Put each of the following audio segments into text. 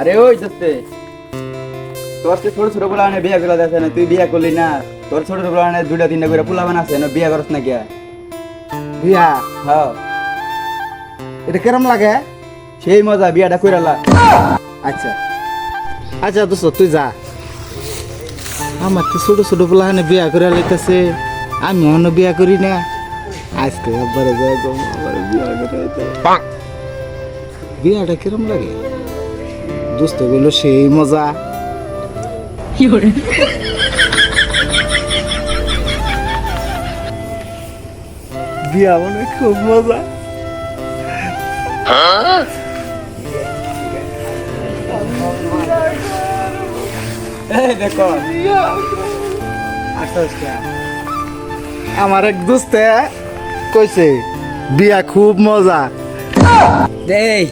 আরে ওই দোস্তে তোর সে ছোট ছোট পোলা বিয়া গুলা দেখে না তুই বিয়া করলি না? তোর ছোট ছোট পোলা দুইটা তিনটা করে পোলা বানাছে না বিয়া করছ না গিয়া বিয়া? হ্যাঁ। এটা কেরম লাগে? সেই মজা বিয়াটা কইরালা আচ্ছা। আচ্ছা দোস্ত তুই যা। আমার তো ছোট ছোট পোলাহানে বিয়া করে লইতেছে আমি অন্য বিয়া করি না। আজকে একবারে যাই বিয়া করে। বিয়াটা কিরম লাগে? দোস্ত বলল সেই মজা। বিয়া মানে খুব মজা। এই দেখো। আমার এক দোস্তে কইছে বিয়া খুব মজা। দেই।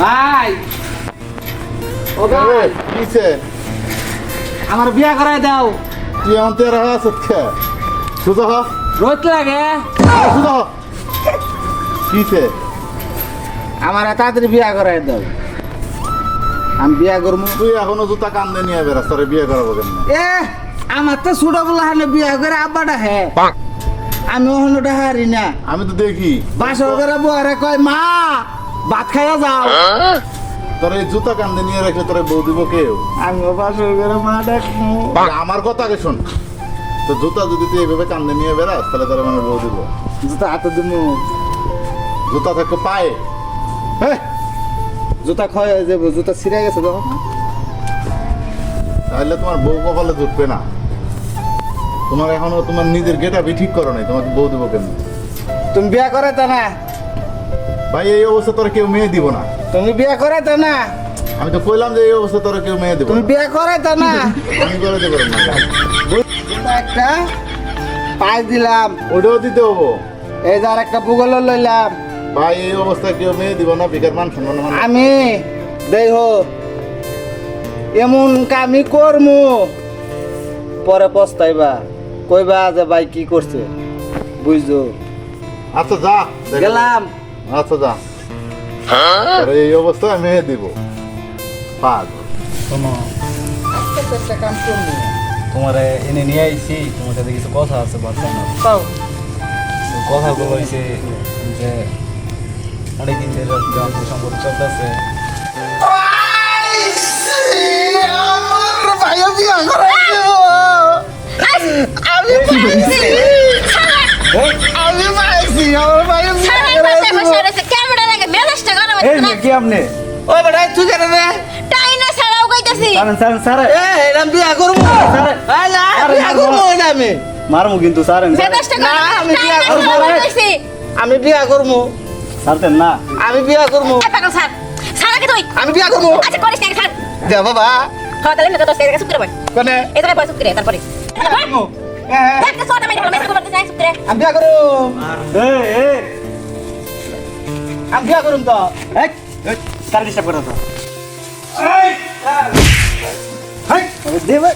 ভাই। ও ভাই। কিসে আমার বিয়া করাই দাও। তুই আমার তেরা আছে কে? সুজা হ রোদ লাগে। সুজা হ কিসে আমার তাড়াতাড়ি বিয়া করাই দাও। আমি বিয়া করব তুই এখনও জুতা কান্দে নিয়ে বেড়াস তোরে বিয়ে করাবো কেন এ আমার তো ছোট বলা হানে বিয়া করে আব্বাটা হে। আমি ওখানে হারি না। আমি তো দেখি। বাসর করে বুয়ারে কয় মা ভাত খাইয়া যাও। তোর এই জুতা কান্দে নিয়ে রাখলে তোরে বউ দিব কেউ? আমি বাসর করে মা দেখব আমার কথা আগে শোন। তো জুতা যদি তুই এইভাবে কান্দে নিয়ে বেড়াস তাহলে তোর মানে বউ দিব। জুতা হাতে দিমু। জুতা থাকবে পায়ে। হ্যাঁ জুতা ক্ষয় হয়ে যাব জুতা ছিঁড়ে গেছে তো তাহলে তোমার বউ কপালে জুটবে না। তোমার এখনও তোমার নিজের গেটাপই ঠিক করো নাই তোমাকে বউ দেবো কেন তুমি বিয়া করে তো না। ভাই এই অবস্থা তোর কেউ মেয়ে দিব না। তুমি বিয়া করে তো না। আমি তো কইলাম যে এই অবস্থা তোর কেউ মেয়ে দিব তুমি। বিয়া করে তো না। আমি করে দেবো না। একটা পাঁচ দিলাম। ওটাও দিতে হব। এই যে আর একটা ভূগোল লইলাম। ভাই এই অবস্থা কেউ মেয়ে দিব না বেকার মান সম্মান মান আমি দেহ এমন কামি করমু। পরে পস্তাইবা। কইবা যে ভাই কি করছে? বুঝছ? আচ্ছা যা দেখ। গেলাম। আচ্ছা যা। তোর এই অবস্থায় মেয়ে দিব। পাঁচ শোনো একটা কাম করমু তোমার এনে নিয়ে আইছি তোমার সাথে কিছু কথা আছে বাচ্চা। না তাও কথাগুলো হয়েছে যে অনেকদিন ধরে গ্রাম সম্পর্ক চলতেছে। আমি পাইছি। আমি পাইছি আমার ভাই এই মেয়ে কি আপনি? ও বেটা তুই কেন রে সারেন সারেন সারে এ এরম বিয়া করব। সারে এই বিয়া করব এটা আমি। মারমু কিন্তু সারেন আমি বিয়া করব। সারতেন না। আমি বিয়া করব। আমি বিয়া করব। দে বাবা। কোনে? তারপরে। এ, এ, আমি বিয়া করব এই এই আমি বিয়া করুম তো এই এই, কার ডিস্টার্ব করে তো দেবে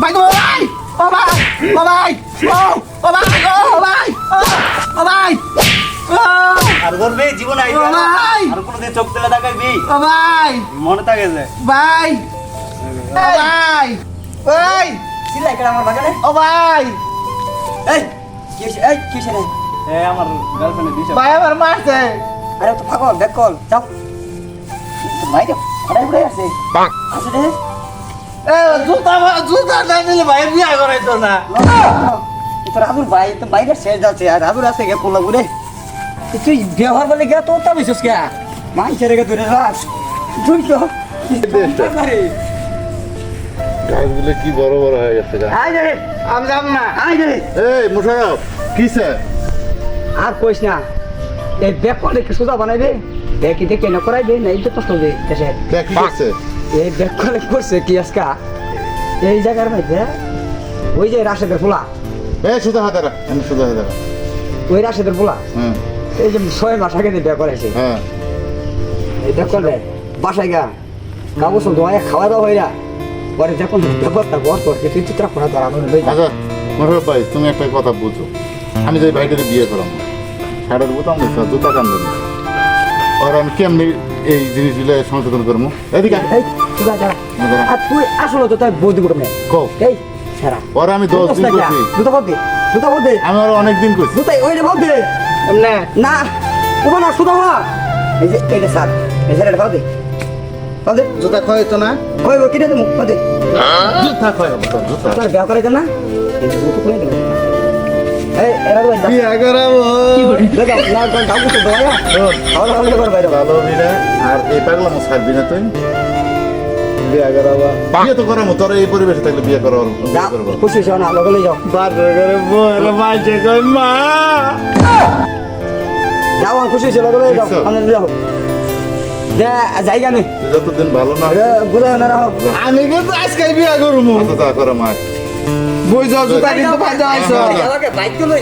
ভাই গো ভাই ও ভাই ও ভাই ও ও ভাই ও ভাই ও ভাই ও আর করবি জীবন আইবে ও ভাই। আর কোনোদিন চোখ তুলে দেখাবি ও ভাই। মনে থাকে যে। ভাই। ভাই। ওই। করে আমার বাগানে? ও ভাই। এই কি এই কি রে? আমার ভাই আমার মারছে আরে তো পাগল যাও। ভাই রে আরে উড়ে আছে। আছে রে। এ জুতা জুতা না দিলে ভাই বিয়া করাইতো না। তো রাজুর ভাই তো বাইরে শেষ যাচ্ছে আর রাজুর আছে গে পোলা বুড়ে তুই ব্যবহার বলে গেলা তো তা বিশেষ কে মাই ছেড়ে গে ধরে রাখ। তুই তো গাছগুলো কি বড় বড় হয়ে গেছে আয় রে। আমি যাব না। আয় রে। এই মুশারফ কিসে আর কইস না এই ব্যাগ করলে কি সোজা বানাইবে? দেখি দেখি না করাইবে না এই তো কষ্ট হবে দেশের কি এই ব্যাগ করলে করছে কি আজকা? এই জায়গার মধ্যে ওই যে রাশেদের পোলা। এই সুদা হাতে রাখ এনে সুদা ওই রাশেদের পোলা। হ্যাঁ এই যে ছয় মাস আগে বিয়ে করেছে হ্যাঁ। এটা বাসায় গা কাগজ খাওয়া দাওয়া পরে দেখুন ব্যাপারটা তোর কিছু চিত্র করা লই যা আচ্ছা ভাই তুমি একটা কথা বুঝো। আমি যে ভাইটাকে বিয়ে করাম শাড়ির বোতাম দিচ্ছি জুতা কান দিচ্ছি আর আমি কেমনি এই জিনিসগুলো সংশোধন করব? এদিকে তুই। আর তুই আসলে তো তাই বৌদি করবে কও। এই সারা ওরা আমি দশ দিন করছি জুতা জুতা আমি আরও অনেক দিন করছি জুতাই ওই রে বলতে না না ওবা না শুধু মা। এই যে যে স্যার এই স্যার এটা বলতে বলতে জুতা খয় তো না? গো কিনে দেবো বলতে জুতা খাই আমার তোর জুতা। আপনার বিয়া করে না? এই যে জুতো খুলে দেবো। এই এরা তো বিয়া করাবো। না তো দোয়া করে বাইরে। ভালো আর এই তুই? বিয়া করাবো। বিয়ে তো করামো তোর এই পরিবেশে থাকলে বিয়ে করব। খুশি হও না লগে লই যাও। বাজার করে বউয়ের মাঝে কই মা। যাও খুশি হয়েছে লগে লই যাও? আমরা যাও। দে জায়গা নেই যতদিন ভালো না বুঝে না রাখো। আমি কিন্তু আজকে বিয়া করব। অত তা করে মা। বই যাও জুতা কিন্তু পাই যাও আইসো বাইক তো লই